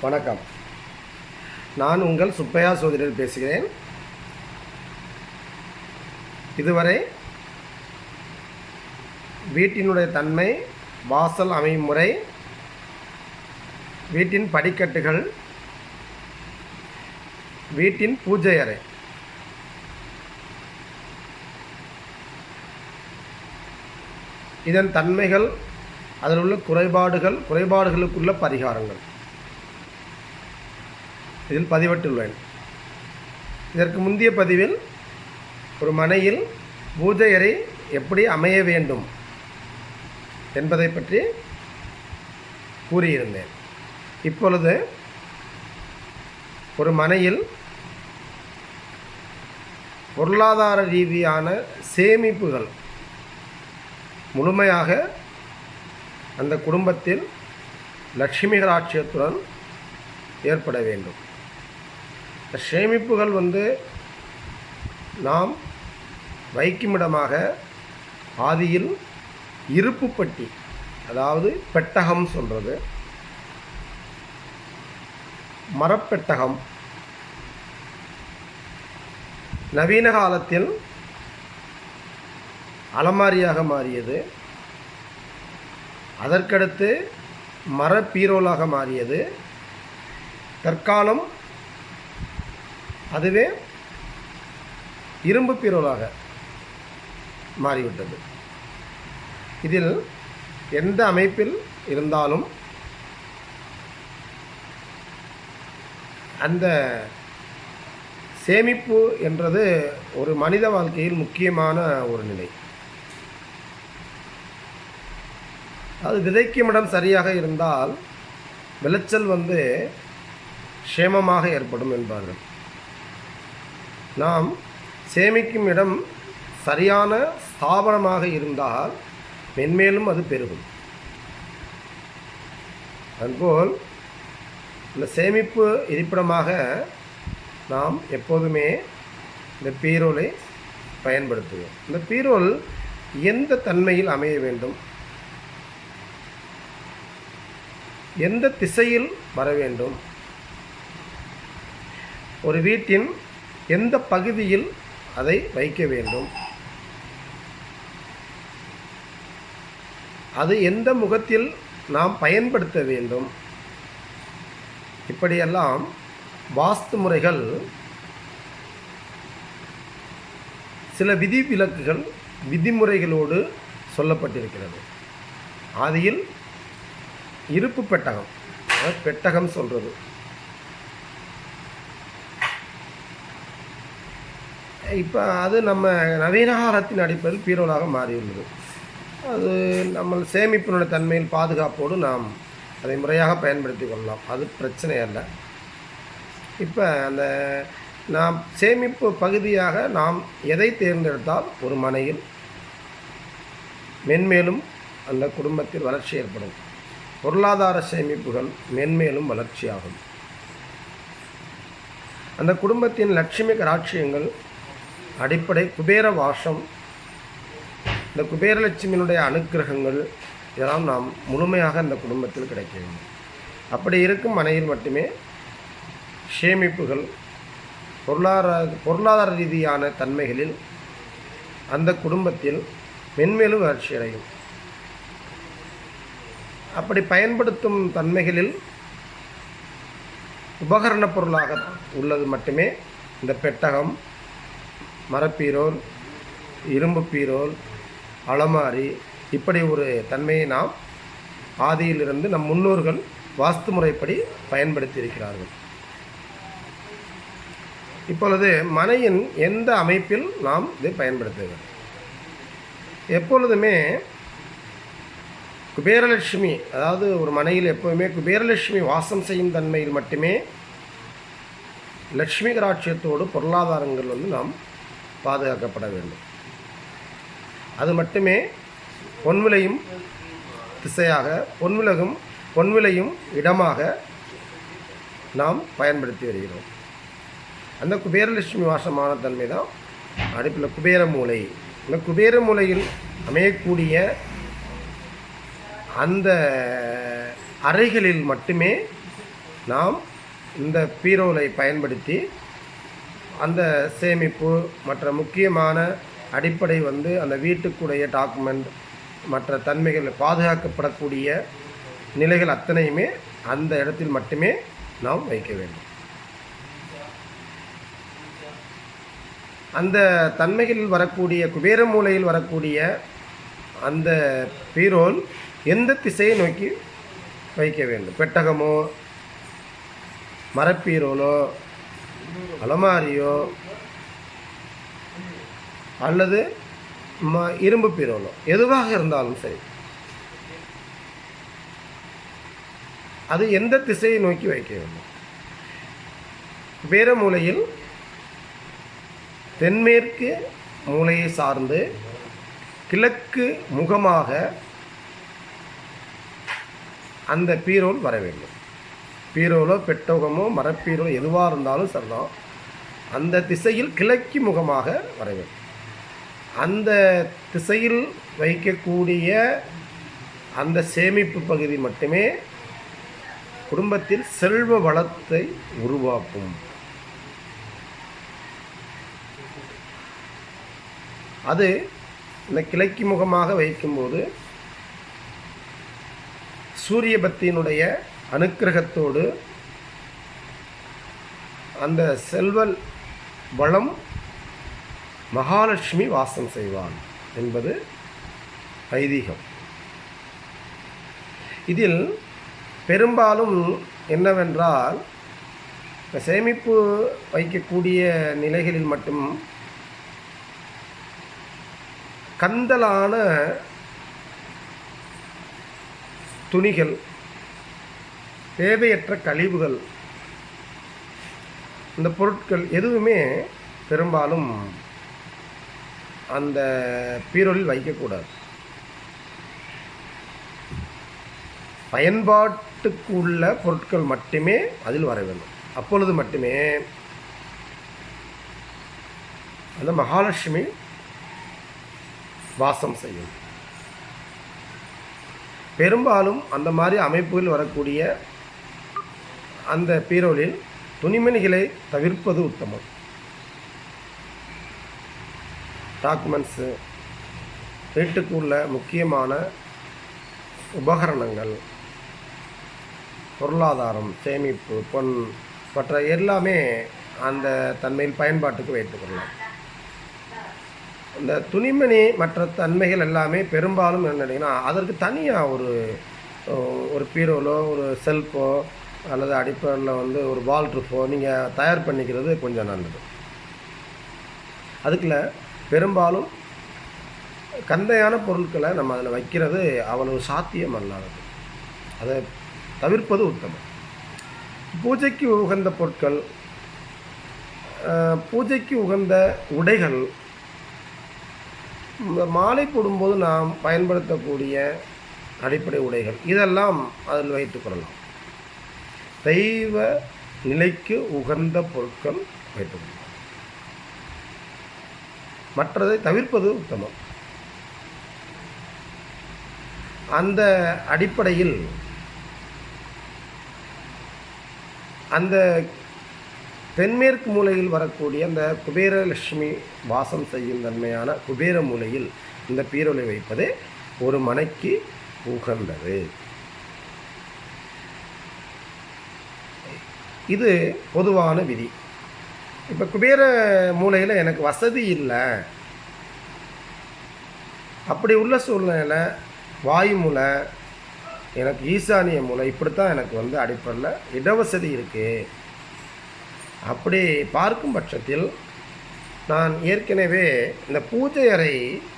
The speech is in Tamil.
வணக்கம். நான் உங்கள் சுப்பையா சோதரில் பேசுகிறேன். இதுவரை வீட்டினுடைய தன்மை வாசல் அமையும் முறை வீட்டின் படிக்கட்டுகள் வீட்டின் பூஜை அறை. இதன் தன்மைகள் அதில் உள்ள குறைபாடுகள் குறைபாடுகளுக்குள்ள பரிகாரங்கள். இதில் பதிவிட்டுள்ளேன். இதற்கு முந்தைய பதிவில் ஒரு மனையில் பூஜை அறை எப்படி அமைய வேண்டும் என்பதை பற்றி கூறியிருந்தேன். இப்பொழுது ஒரு மனையில் பொருளாதார ரீதியான சேமிப்புகள் முழுமையாக அந்த குடும்பத்தில் லட்சுமிகராட்சியத்துடன் ஏற்பட வேண்டும். இந்த சேமிப்புகள் வந்து நாம் வைக்குமிடமாக ஆதியில் இருப்புப்பட்டி அதாவது பெட்டகம் சொல்கிறது மரப்பெட்டகம். நவீன காலத்தில் அலமாரியாக மாறியது. அதற்கடுத்து மரப்பீரோலாக மாறியது. தற்காலம் அதுவே இரும்பு பீரோலாக மாறிவிட்டது. இதில் எந்த அமைப்பில் இருந்தாலும் அந்த சேமிப்பு என்றது ஒரு மனித வாழ்க்கையில் முக்கியமான ஒரு நிலை. அது விதைக்கும் இடம் சரியாக இருந்தால் விளைச்சல் வந்து க்ஷேமமாக ஏற்படும் என்பார்கள். நாம் சேமிக்கும் இடம் சரியான ஸ்தாபனமாக இருந்தால் மென்மேலும் அது பெருகும். அதுபோல் இந்த சேமிப்பு இருப்பிடமாக நாம் எப்போதுமே இந்த பீரோலை பயன்படுத்துவோம். இந்த பீரோல் எந்த தன்மையில் அமைய வேண்டும்? எந்த திசையில் வர வேண்டும்? ஒரு வீட்டின் எந்த பகுதியில் அதை வைக்க வேண்டும்? அது எந்த முகத்தில் நாம் பயன்படுத்த வேண்டும்? இப்படியெல்லாம் வாஸ்து முறைகள் சில விதி விலக்குகள் விதிமுறைகளோடு சொல்லப்பட்டிருக்கிறது. ஆதியில் இருப்பு பெட்டகம் பெட்டகம் சொல்கிறது இப்போ அது நம்ம நவீனகாலத்தின் அடிப்படையில் பீரோலாக மாறியுள்ளது. அது நம்ம சேமிப்பினுடைய தன்மையில் பாதுகாப்போடு நாம் அதை முறையாக பயன்படுத்தி கொள்ளலாம். அது பிரச்சனை அல்ல இப்போ அந்த நாம் சேமிப்பு பகுதியாக நாம் எதை தேர்ந்தெடுத்தால் ஒரு மனையில் மென்மேலும் அந்த குடும்பத்தில் வளர்ச்சி ஏற்படும். பொருளாதார சேமிப்புகள் மென்மேலும் வளர்ச்சியாகும். அந்த குடும்பத்தின் லட்சுமி கராட்சியங்கள் அடிப்படை குபேர வாசம். இந்த குபேரலட்சுமியினுடைய அனுக்கிரகங்கள் இதெல்லாம் நாம் முழுமையாக அந்த குடும்பத்தில் கிடைக்க வேண்டும். அப்படி இருக்கும் மனையில் மட்டுமே சேமிப்புகள் பொருளாதார பொருளாதார ரீதியான தன்மைகளில் அந்த குடும்பத்தில் மென்மேலும் வளர்ச்சி அடையும். அப்படி பயன்படுத்தும் தன்மைகளில் உபகரணப் பொருளாக உள்ளது மட்டுமே. இந்த பெட்டகம் மரப்பீரோல் இரும்பு பீரோல் அலமாரி இப்படி ஒரு தன்மையை நாம் ஆதியிலிருந்து நம் முன்னோர்கள் வாஸ்து முறைப்படி பயன்படுத்தி இருக்கிறார்கள் இப்பொழுது மனையின் எந்த அமைப்பில் நாம் இதை பயன்படுத்துகிறோம் எப்பொழுதுமே குபேரலட்சுமி அதாவது ஒரு மனையில் எப்போவுமே குபேரலட்சுமி வாசம் செய்யும் தன்மையில் மட்டுமே லட்சுமி கராட்சியத்தோடு பொருளாதாரங்கள் வந்து நாம் பாதுகாக்கப்பட வேண்டும். அது மட்டுமே பொன்விளையும் திசையாக பொன்விலகும் பொன்விளையும் இடமாக நாம் பயன்படுத்தி வருகிறோம். அந்த குபேரலட்சுமி வாசமான தன்மை தான் அடுப்பில் குபேர மூலை இந்த குபேர மூலையில் அமையக்கூடிய அந்த அறைகளில் மட்டுமே நாம் இந்த பீரோலை பயன்படுத்தி அந்த சேமிப்பு மற்ற முக்கியமான அடிப்படை வந்து அந்த வீட்டுக்குடைய டாக்குமெண்ட் மற்ற தன்மைகள் பாதுகாக்கப்படக்கூடிய நிலைகள் அத்தனையுமே அந்த இடத்தில் மட்டுமே நாம் வைக்க வேண்டும். அந்த தன்மைகளில் வரக்கூடிய குபேர மூலையில் வரக்கூடிய அந்த பீரோல் எந்த திசையை நோக்கி வைக்க வேண்டும்? பெட்டகமோ மரப்பீரோலோ அலமாரியோ அல்லது ம இரும்பு பீரோலோ எதுவாக இருந்தாலும் சரி. அது எந்த திசையை நோக்கி வைக்க வேண்டும்? வேற மூலையில் தென்மேற்கு மூலையை சார்ந்து கிழக்கு முகமாக அந்த பீரோல் வர வேண்டும். பீரோலோ பெட்டகமோ மரப்பீரோ எதுவாக இருந்தாலும் சரிதான். அந்த திசையில் கிழக்கு முகமாக வர வேண்டும். அந்த திசையில் வைக்கக்கூடிய அந்த சேமிப்பு பகுதி மட்டுமே குடும்பத்தில் செல்வ வளத்தை உருவாக்கும். அது இந்த கிழக்கு முகமாக வைக்கும்போது சூரிய பக்தியினுடைய அனுக்கிரகத்தோடு அந்த செல்வல் வளம் மகாலட்சுமி வாசம் செய்வான் என்பது ஐதீகம். இதில் பெரும்பாலும் என்னவென்றால் சேமிப்பு வைக்கக்கூடிய நிலைகளில் மட்டும் கந்தலான துணிகள் தேவையற்ற கழிவுகள். இந்த பொருட்கள் எதுவுமே பெரும்பாலும் அந்த பீரோலில் வைக்கக்கூடாது. பயன்பாட்டுக்கு உள்ள பொருட்கள் மட்டுமே அதில் வர வேண்டும். அப்பொழுது மட்டுமே அந்த மகாலட்சுமி வாசம் செய்யும். பெரும்பாலும் அந்த மாதிரி அமைப்புகள் வரக்கூடிய அந்த பீரோலில் துணிமணிகளை தவிர்ப்பது உத்தமம். டாக்குமெண்ட்ஸு வீட்டுக்கு உள்ள முக்கியமான உபகரணங்கள் பொருளாதாரம் சேமிப்பு பொன் மற்ற எல்லாமே அந்த தன்மையில் பயன்பாட்டுக்கு வைத்துக்கொள்ளலாம் இந்த துணிமணி மற்ற தன்மைகள் எல்லாமே பெரும்பாலும் என்னன்னா அதற்கு தனியாக ஒரு ஒரு பீரோலோ ஒரு செல்ஃபோ அல்லது அடிப்படையில் வந்து ஒரு வால் ட்ரூஃபோ நீங்கள் தயார் பண்ணிக்கிறது கொஞ்சம் நல்லது. அதுக்குள்ள பெரும்பாலும் கந்தையான பொருட்களை நம்ம அதில் வைக்கிறது அவ்வளவு சாத்தியம் அல்லாதது. அதை தவிர்ப்பது உத்தமம். பூஜைக்கு உகந்த பொருட்கள் பூஜைக்கு உகந்த உடைகள் இந்த மாலை போடும்போது நாம் பயன்படுத்தக்கூடிய அடிப்படை உடைகள் இதெல்லாம் அதில் வைத்துக்கொள்ளலாம் தெய்வ நிலைக்கு உகந்த பொருட்கள் வைத்துக்கொள்ளலாம் மற்றதை தவிர்ப்பது உத்தமம். அந்த அடிப்படையில் அந்த தென்மேற்கு மூலையில் வரக்கூடிய அந்த குபேரலட்சுமி வாசம் செய்யும் தன்மையான குபேர மூலையில் இந்த பீரொலை வைப்பது ஒரு மனைக்கு உகந்தது. இது பொதுவான விதி. இப்போ குபேர மூலையில் எனக்கு வசதி இல்லை. அப்படி உள்ள சூழ்நிலையில் வாயு மூலை எனக்கு ஈசானிய மூலை இப்படித்தான் எனக்கு வந்து அடிப்படையில் இடவசதி இருக்குது அப்படி பார்க்கும் பட்சத்தில் நான் ஏற்கனவே இந்த பூஜை அறை